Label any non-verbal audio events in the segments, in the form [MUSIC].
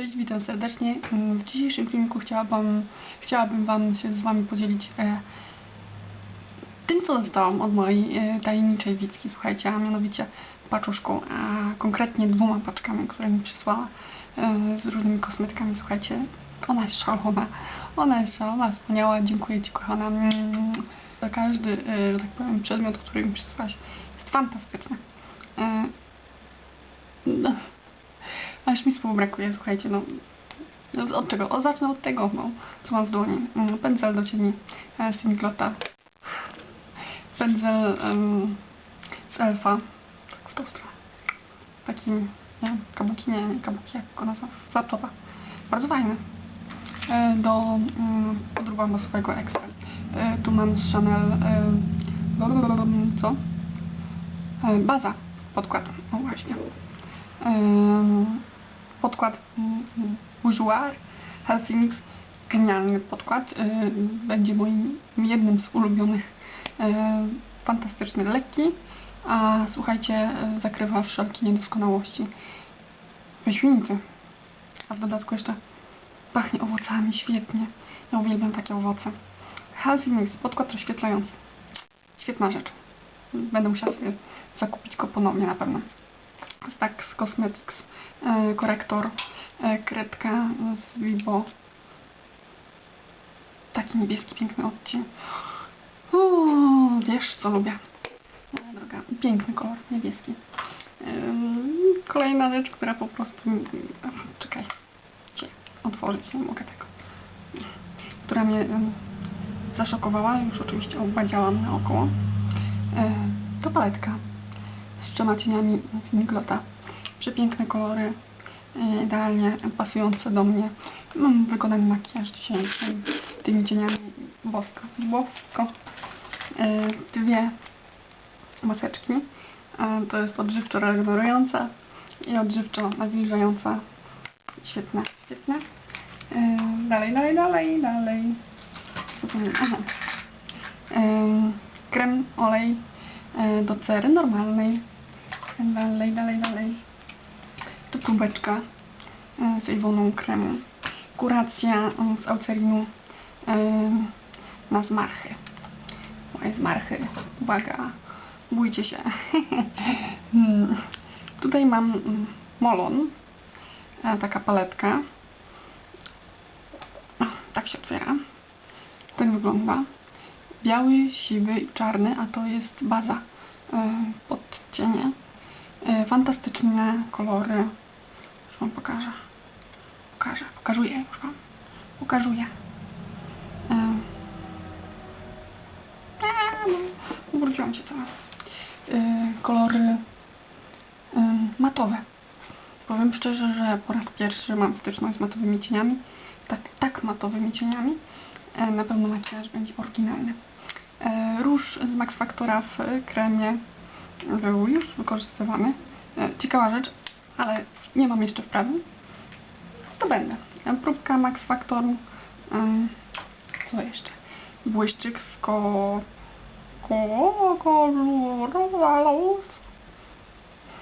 Cześć, witam serdecznie. Mm, W dzisiejszym filmiku chciałabym, chciałabym Wam się z Wami podzielić e, tym, co dostałam od mojej e, tajemniczej Witki, słuchajcie, a mianowicie paczuszką, a konkretnie dwoma paczkami, które mi przysłała e, z różnymi kosmetykami, słuchajcie. Ona jest szalona, ona jest szalona, wspaniała, dziękuję Ci kochana. Mm, Za każdy, e, że tak powiem, przedmiot, który mi przysłałaś jest fantastyczny. E, no, Aż mi słów brakuje, słuchajcie, no. no od czego? O, zacznę od tego, no, co mam w dłoni. Mm, Pędzel do cieni e, z Finglota. Pędzel em, z Elfa. W tą stronę. Taki, nie kabuki, nie, nie kabuki, jak go laptopa. Bardzo fajny. E, do mm, podróba masowego ekstra. E, tu mam z Chanel e, co? E, baza. Podkład. O właśnie. Em, podkład mm, mm, Boujoir Healthy Mix. Genialny podkład. y, Będzie moim jednym z ulubionych. e, Fantastyczny, lekki, a słuchajcie, e, zakrywa wszelkie niedoskonałości wyśmienicy. A w dodatku jeszcze pachnie owocami świetnie. Ja uwielbiam takie owoce. Healthy Mix, podkład rozświetlający. Świetna rzecz. Będę musiała sobie zakupić go ponownie na pewno. Tak z Cosmetics, e, korektor, e, kredka z Vivo. Taki niebieski, piękny odcień. Uuu, wiesz co lubię. Droga, piękny kolor, niebieski. Kolejna rzecz, która po prostu... Czekaj, cię otworzyć, nie mogę tego. Która mnie zaszokowała, już oczywiście obadziałam naokoło. E, To paletka z trzema cieniami z Miglota. Przepiękne kolory, e, idealnie pasujące do mnie. Mam wykonany makijaż dzisiaj e, tymi cieniami bosko. bosko. E, Dwie maseczki. To jest odżywczo regenerująca i odżywczo nawilżająca. Świetne, świetne. Dalej, dalej, dalej, dalej. Co mam? Aha. Em, Krem, olej do cery normalnej. Dalej, dalej, dalej. Tu próbeczka e, z Iwoną kremu. Kuracja e, z Eucerinu e, na zmarchy. Moje zmarchy. Uwaga, bójcie się. [LAUGHS] Hmm. Tutaj mam mm, molon. Taka paletka. O, tak się otwiera. Tak wygląda. Biały, siwy i czarny, a to jest baza pod cienie. E, Fantastyczne kolory. Już wam pokażę. Pokażę, pokażuję już wam. Pokażuję. E, Ubrudziłam się cała. E, Kolory e, matowe. Powiem szczerze, że po raz pierwszy mam styczność z matowymi cieniami. Tak, tak matowymi cieniami. E, Na pewno makijaż będzie oryginalny. E, Róż z Max Factora w kremie był już wykorzystywany. E, Ciekawa rzecz, ale nie mam jeszcze wprawy. To będę. E, Próbka Max Factor. em, Co jeszcze? Błyszczyk z ko...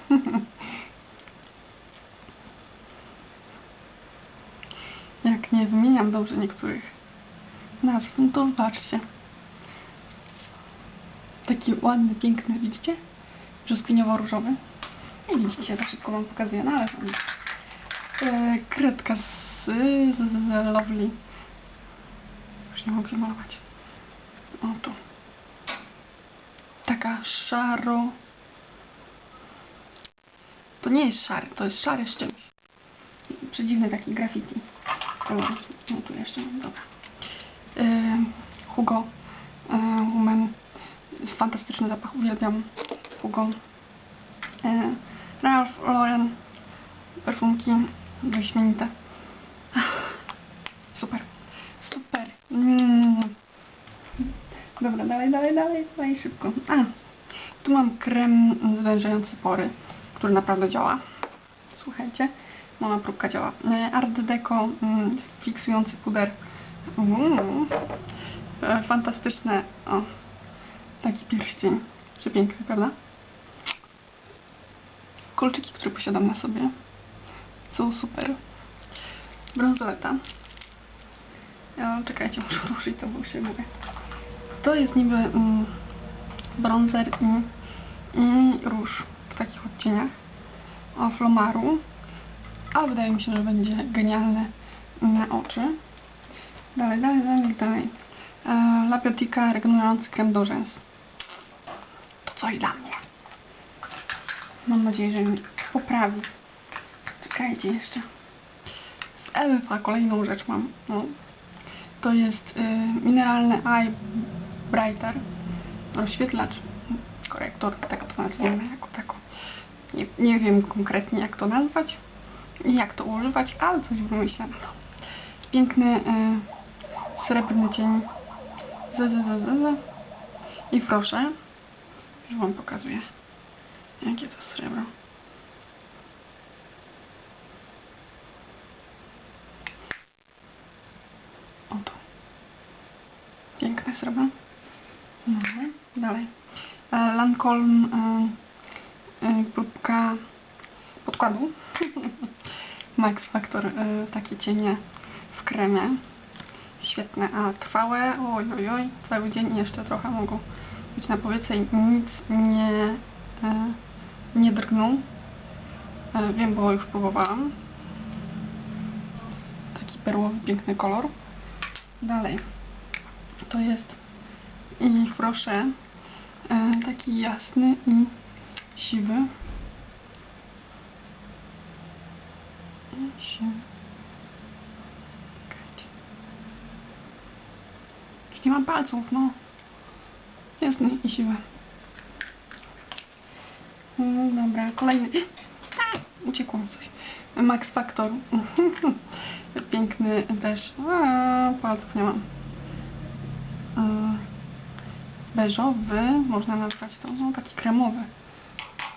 [LAUGHS] Jak nie wymieniam dobrze niektórych nazw, no to wybaczcie. Taki ładny, piękny, widzicie? Brzoskwiniowo-różowy. Nie widzicie, za szybko wam pokazuję, no ale tam jest. E, kredka z, z, z Lovely. Już nie mogę malować. O tu. Taka szaro. To nie jest szary, to jest szary z czymś. Przedziwny taki graffiti. No tu jeszcze mam, dobra. E, Hugo e, Woman. Fantastyczny zapach, uwielbiam Hugo. E, Ralph Lauren. Perfumki wyśmienite. [LAUGHS] Super. Super. Mm. Dobra, dalej, dalej, dalej, dalej, szybko. A, tu mam krem zwężający pory, który naprawdę działa. Słuchajcie, mama próbka działa. E, Art Deco mm, fiksujący puder. Mm. E, Fantastyczne. O, taki pierścień. Przepiękny, prawda? Kolczyki, które posiadam na sobie, są super. Brązoleta. Ja, czekajcie, muszę odłożyć to, bo się mówię. To jest niby mm, bronzer i, i róż w takich odcieniach o flomaru, ale wydaje mi się, że będzie genialne na oczy. Dalej, dalej, dalej, dalej. E, Lapiotika regulujący krem do rzęs. To coś dla mnie. Mam nadzieję, że mi poprawi. Czekajcie jeszcze. Z Elfa kolejną rzecz mam. No. To jest y, mineralny Eye Brighter. Rozświetlacz. Korektor, tak to nazwijmy jako tako. Nie, nie wiem konkretnie jak to nazwać i jak to używać, ale coś wymyślę na to. Piękny y, srebrny cień. Z, z, z, z, z. I proszę, już wam pokazuję, jakie to srebro. Oto. Piękne srebro. No, dalej. E, Lancome e, e, próbka podkładu. [LAUGHS] Max Factor, takie cienie w kremie. Świetne, a trwałe, oj, oj, oj, cały dzień jeszcze trochę mogą być na powiece i nic nie, nie drgną. E, wiem, bo już próbowałam. Taki perłowy, piękny kolor. Dalej. To jest i proszę e, taki jasny i siwy. I siwy. Już nie mam palców, no. Jasny i siwy. No, dobra, kolejny. A, uciekło mi coś. Max Factor. [LAUGHS] Piękny też. A, palców nie mam. Beżowy, można nazwać to, no taki kremowy.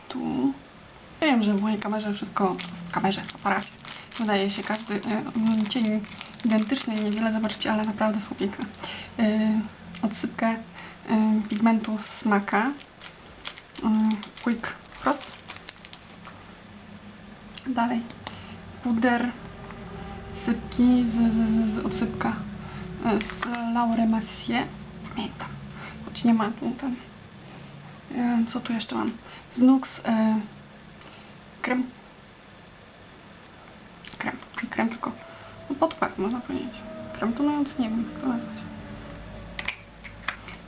Tu. Wiem, że w mojej kamerze wszystko, w kamerze, w aparacie, wydaje się każdy e, cień identyczny i niewiele zobaczycie, ale naprawdę są piękne. E, odsypkę e, pigmentu smaka. E, quick Frost. Dalej. Puder sypki z, z, z, odsypka e, z Laure Mercier. Pamiętam. Choć nie ma tu ten. Co tu jeszcze mam? Z Nux e, krem. Krem. Krem, tylko no, podkład można powiedzieć. Krem tonujący, nie wiem jak to nazwać.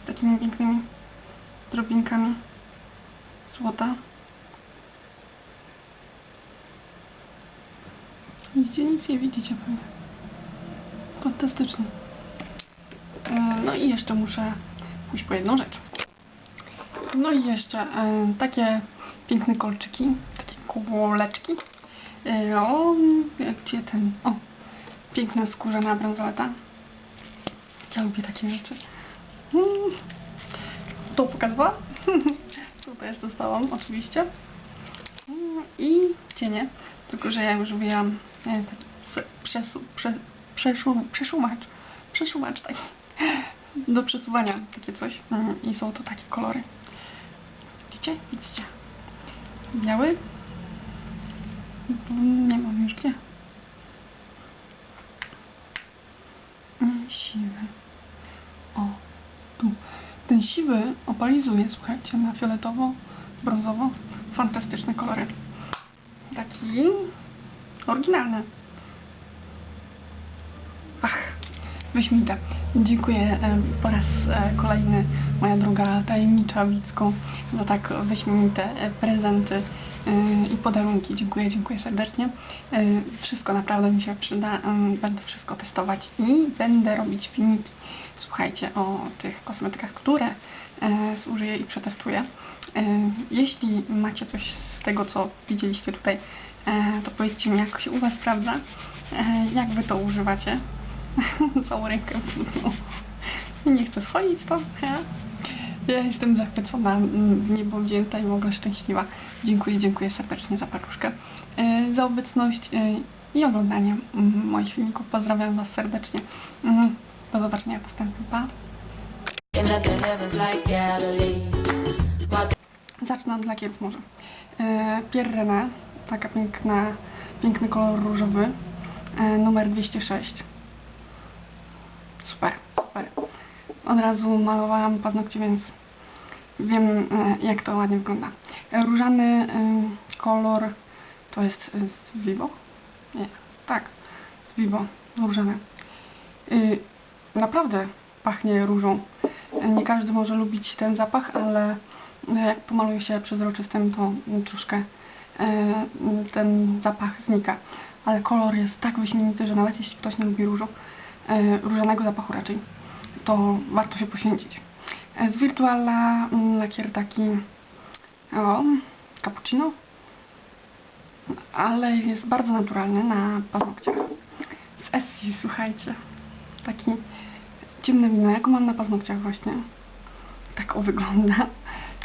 Z takimi pięknymi drobinkami złota. Widzicie, nic nie widzicie pewnie. Fantastycznie. E, No i jeszcze muszę pójść po jedną rzecz. No i jeszcze e, takie piękne kolczyki, takie kuleczki. E, o, gdzie ten, o, piękna skórzana bransoleta. Ja lubię takie rzeczy. Mm, to pokazała. [LAUGHS] Tu też dostałam, oczywiście. Mm, I cienie, tylko że ja już wyjęłam przesu, prze, przeszum, przeszumacz, przeszumacz taki do przesuwania takie coś Mm, i są to takie kolory. Widzicie? Widzicie? Biały? Mm, Nie mam już gdzie. Mm, Siwy. O, tu. Ten siwy opalizuje, słuchajcie, na fioletowo, brązowo. Fantastyczne kolory. Taki oryginalny. Ach, wyśmienite. Dziękuję e, po raz e, kolejny, moja droga tajemnicza Wicko, za tak wyśmienite e, prezenty i podarunki. Dziękuję, dziękuję serdecznie. Wszystko naprawdę mi się przyda. Będę wszystko testować i będę robić filmiki, słuchajcie, o tych kosmetykach, które zużyję i przetestuję. Jeśli macie coś z tego, co widzieliście tutaj, to powiedzcie mi, jak się u Was sprawdza, e, jak Wy to używacie. [LAUGHS] Całą rękę no. Nie chcę schodzić to. Ja, ja jestem zachwycona, mm, niebo wzięta i w ogóle szczęśliwa. Dziękuję, dziękuję serdecznie za paluszkę, e, za obecność e, i oglądanie moich filmików. Pozdrawiam Was serdecznie. Mm, Do zobaczenia w następnym. Pa! In the heavens like Galilee. Taka piękna, piękny kolor różowy. e, numer 206. Super, super. Od razu malowałam paznokcie, więc wiem e, jak to ładnie wygląda. E, Różany kolor to jest z Vivo? Nie, tak, z Vivo, różane. Y, Naprawdę pachnie różą. Nie każdy może lubić ten zapach, ale jak pomaluje się przezroczystym, to troszkę ten zapach znika. Ale kolor jest tak wyśmienity, że nawet jeśli ktoś nie lubi różu, e, różanego zapachu raczej, to warto się poświęcić. E, Z Virtuala mm, lakier taki o, cappuccino, ale jest bardzo naturalny na paznokciach. Z Essie, słuchajcie, taki ciemne wino, jaką mam na paznokciach właśnie. Tak o wygląda.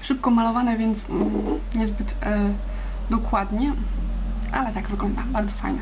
Szybko malowane, więc mm, niezbyt e, dokładnie, ale tak wygląda, bardzo fajnie.